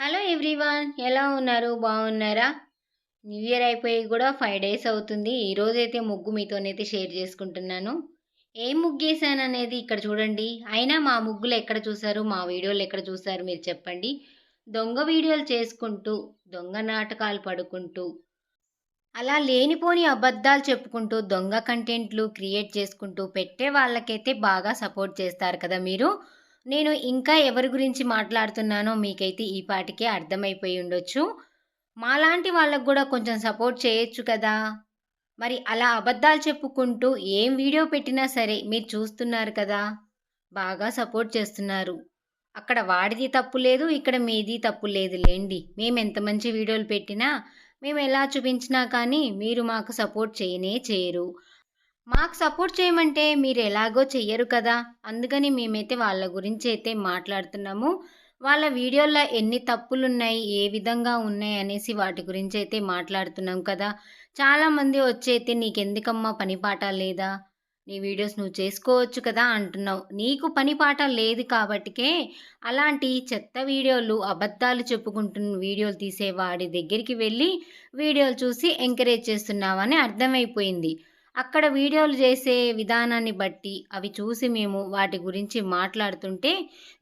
Hello everyone ఎలా ఉన్నారు? బాగున్నారా? న్యూ ఇయర్ అయిపోయి కూడా ఫైవ్ డేస్ అవుతుంది. ఈరోజైతే ముగ్గు మీతోనైతే షేర్ చేసుకుంటున్నాను. ఏం ముగ్గేశాను అనేది ఇక్కడ చూడండి. అయినా మా ముగ్గులు ఎక్కడ చూసారు? మా వీడియోలు ఎక్కడ చూసారు? మీరు చెప్పండి. దొంగ వీడియోలు చేసుకుంటూ దొంగ నాటకాలు పడుకుంటూ అలా లేనిపోని అబద్ధాలు చెప్పుకుంటూ దొంగ కంటెంట్లు క్రియేట్ చేసుకుంటూ పెట్టే వాళ్ళకైతే బాగా సపోర్ట్ చేస్తారు కదా మీరు? నేను ఇంకా ఎవరి గురించి మాట్లాడుతున్నానో మీకైతే ఈ పాటికే అర్థమైపోయి ఉండొచ్చు. మాలాంటి వాళ్ళకు కూడా కొంచెం సపోర్ట్ చేయొచ్చు కదా. మరి అలా అబద్ధాలు చెప్పుకుంటూ ఏం వీడియో పెట్టినా సరే మీరు చూస్తున్నారు కదా. బాగా సపోర్ట్ చేస్తున్నారు. అక్కడ వాడిది తప్పు లేదు ఇక్కడ మీది తప్పు లేదు లేండి. మేము ఎంత మంచి వీడియోలు పెట్టినా మేము ఎలా చూపించినా కానీ మీరు మాకు సపోర్ట్ చేయనే చేయరు. మాకు సపోర్ట్ చేయమంటే మీరు ఎలాగో చెయ్యరు కదా. అందుకని మేమైతే వాళ్ళ గురించి అయితే మాట్లాడుతున్నాము. వాళ్ళ వీడియోల్లో ఎన్ని తప్పులు ఉన్నాయి ఏ విధంగా ఉన్నాయి అనేసి వాటి గురించి అయితే మాట్లాడుతున్నాం కదా. చాలామంది వచ్చైతే నీకెందుకమ్మా పని పాట లేదా? నీ వీడియోస్ నువ్వు చేసుకోవచ్చు కదా అంటున్నావు. నీకు పని పాట లేదు కాబట్టికే అలాంటి చెత్త వీడియోలు అబద్ధాలు చెప్పుకుంటున్న వీడియోలు తీసే వాడి దగ్గరికి వెళ్ళి వీడియోలు చూసి ఎంకరేజ్ చేస్తున్నావని అర్థమైపోయింది. అక్కడ వీడియోలు చేసే విధానాన్ని బట్టి అవి చూసి మేము వాటి గురించి మాట్లాడుతుంటే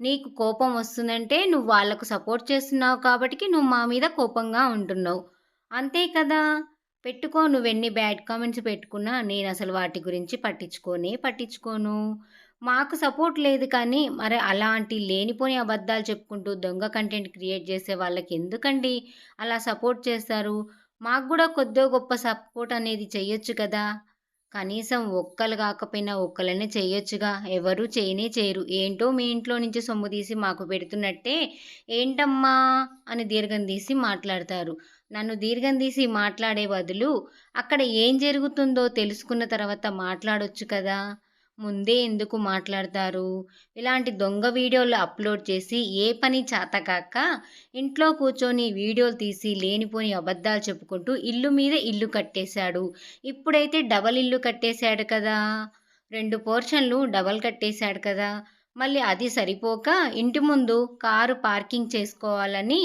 నీకు కోపం వస్తుందంటే నువ్వు వాళ్ళకు సపోర్ట్ చేస్తున్నావు కాబట్టి నువ్వు మా మీద కోపంగా ఉంటున్నావు. అంతే కదా? పెట్టుకో నువ్వెన్ని బ్యాడ్ కామెంట్స్ పెట్టుకున్నా నేను అసలు వాటి గురించి పట్టించుకోనే పట్టించుకోను. మాకు సపోర్ట్ లేదు కానీ మరి అలాంటి లేనిపోని అబద్ధాలు చెప్పుకుంటూ దొంగ కంటెంట్ క్రియేట్ చేసే వాళ్ళకి ఎందుకండి అలా సపోర్ట్ చేస్తారు? మాకు కూడా కొద్దో గొప్ప సపోర్ట్ అనేది చెయ్యొచ్చు కదా? కనీసం ఒక్కలు కాకపోయినా ఒక్కలనే చేయొచ్చుగా ఎవరు చేయనే చేయరు. ఏంటో మీ ఇంట్లో నుంచి సొమ్ము తీసి మాకు పెడుతున్నట్టే ఏంటమ్మా అని దీర్ఘం తీసి మాట్లాడతారు. నన్ను దీర్ఘం తీసి మాట్లాడే బదులు అక్కడ ఏం జరుగుతుందో తెలుసుకున్న తర్వాత మాట్లాడొచ్చు కదా. ముందే ఎందుకు మాట్లాడతారు? ఇలాంటి దొంగ వీడియోలు అప్లోడ్ చేసి ఏ పని చేతకాక ఇంట్లో కూర్చొని వీడియోలు తీసి లేనిపోని అబద్ధాలు చెప్పుకుంటూ ఇల్లు మీద ఇల్లు కట్టేశాడు. ఇప్పుడైతే డబల్ ఇల్లు కట్టేశాడు కదా. రెండు పోర్షన్లు డబల్ కట్టేశాడు కదా. మళ్ళీ అది సరిపోక ఇంటి ముందు కారు పార్కింగ్ చేసుకోవాలని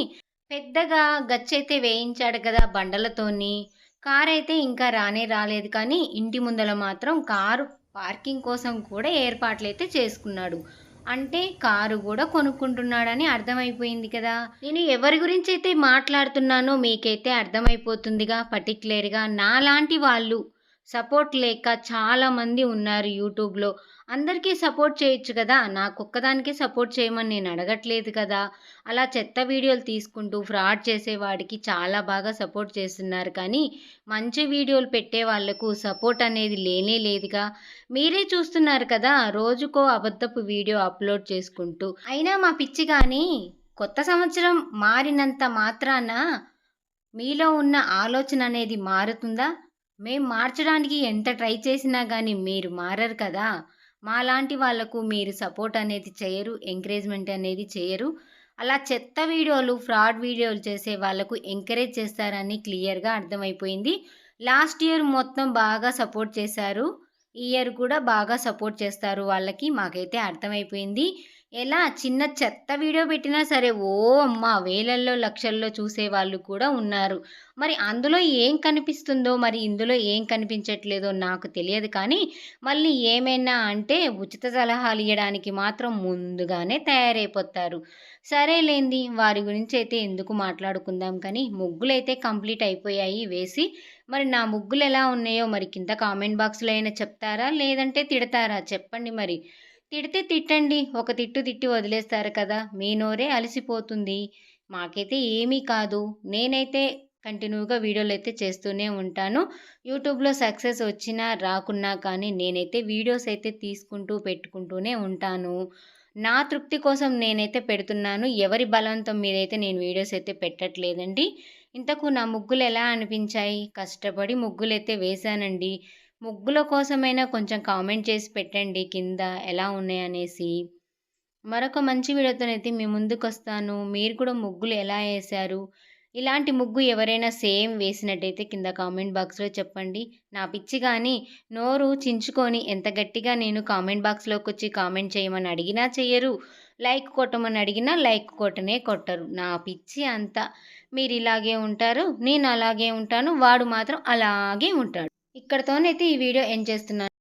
పెద్దగా గచ్చైతే వేయించాడు కదా బండలతోని. కార్ అయితే ఇంకా రానే రాలేదు కానీ ఇంటి ముందల మాత్రం కారు పార్కింగ్ కోసం కూడా ఏర్పాట్లు అయితే చేసుకున్నాడు. అంటే కారు కూడా కొనుక్కుంటున్నాడని అర్థమైపోయింది కదా. నేను ఎవరి గురించి అయితే మాట్లాడుతున్నానో మీకైతే అర్థమైపోతుందిగా పర్టికులర్గా నాలాంటి వాళ్ళు సపోర్ట్ లేక చాలామంది ఉన్నారు యూట్యూబ్లో. అందరికీ సపోర్ట్ చేయొచ్చు కదా. నాకొక్కదానికే సపోర్ట్ చేయమని నేను అడగట్లేదు కదా. అలా చెత్త వీడియోలు తీసుకుంటూ ఫ్రాడ్ చేసేవాడికి చాలా బాగా సపోర్ట్ చేస్తున్నారు. కానీ మంచి వీడియోలు పెట్టే వాళ్ళకు సపోర్ట్ అనేది లేనే లేదుగా. మీరే చూస్తున్నారు కదా రోజుకో అబద్ధపు వీడియో అప్లోడ్ చేసుకుంటూ. అయినా మా పిచ్చి కానీ కొత్త సంవత్సరం మారినంత మాత్రాన మీలో ఉన్న ఆలోచన అనేది మారుతుందా? మేం మార్చడానికి ఎంత ట్రై చేసినా కానీ మీరు మారరు కదా. మాలాంటి వాళ్ళకు మీరు సపోర్ట్ అనేది చేయరు ఎంకరేజ్మెంట్ అనేది చేయరు. అలా చెత్త వీడియోలు ఫ్రాడ్ వీడియోలు చేసే వాళ్ళకు ఎంకరేజ్ చేస్తారని క్లియర్గా అర్థమైపోయింది. లాస్ట్ ఇయర్ మొత్తం బాగా సపోర్ట్ చేశారు. ఇయర్ కూడా బాగా సపోర్ట్ చేస్తారు వాళ్ళకి. మాకైతే అర్థమైపోయింది. ఎలా చిన్న చెత్త వీడియో పెట్టినా సరే ఓ అమ్మ! వేలల్లో లక్షల్లో చూసే వాళ్ళు కూడా ఉన్నారు. మరి అందులో ఏం కనిపిస్తుందో మరి ఇందులో ఏం కనిపించట్లేదో నాకు తెలియదు కానీ మళ్ళీ ఏమైనా అంటే ఉచిత సలహాలు ఇవ్వడానికి మాత్రం ముందుగానే తయారైపోతారు. సరేలేంది వారి గురించి అయితే ఎందుకు మాట్లాడుకుందాం కానీ ముగ్గులు అయితే కంప్లీట్ అయిపోయాయి వేసి. మరి నా ముగ్గులు ఎలా ఉన్నాయో మరి కింద కామెంట్ బాక్స్లో అయినా చెప్తారా? లేదంటే తిడతారా? చెప్పండి మరి. తిడితే తిట్టండి ఒక తిట్టు తిట్టి వదిలేస్తారు కదా మీ నోరే అలసిపోతుంది. మాకైతే ఏమీ కాదు. నేనైతే కంటిన్యూగా వీడియోలు అయితే చేస్తూనే ఉంటాను. యూట్యూబ్లో సక్సెస్ వచ్చినా రాకున్నా కానీ నేనైతే వీడియోస్ అయితే తీసుకుంటూ పెట్టుకుంటూనే ఉంటాను. నా తృప్తి కోసం నేనైతే పెడుతున్నాను. ఎవరి బలవంతం మీదైతే నేను వీడియోస్ అయితే పెట్టట్లేదండి. ఇంతకు నా ముగ్గులు ఎలా అనిపించాయి? కష్టపడి ముగ్గులు అయితే వేశానండి. ముగ్గుల కోసమైనా కొంచెం కామెంట్ చేసి పెట్టండి. కింద ఎలా ఉన్నాయనేసి. మరొక మంచి వీడియోతోనైతే మీ ముందుకు వస్తాను మీరు కూడా ముగ్గులు ఎలా వేశారు? ఇలాంటి ముగ్గు ఎవరైనా సేమ్ వేసినట్టయితే కింద కామెంట్ బాక్స్లో చెప్పండి. నా పిచ్చి కానీ నోరు చించుకొని ఎంత గట్టిగా నేను కామెంట్ బాక్స్లోకి వచ్చి కామెంట్ చేయమని అడిగినా చెయ్యరు. లైక్ కొట్టమని అడిగినా లైక్ కొట్టనే కొట్టరు. నా పిచ్చి అంతా. మీరు ఇలాగే ఉంటారు నేను అలాగే ఉంటాను వాడు మాత్రం అలాగే ఉంటాడు. ఇక్కడతోనైతే ఈ వీడియో ఎండ్ చేస్తున్నాను.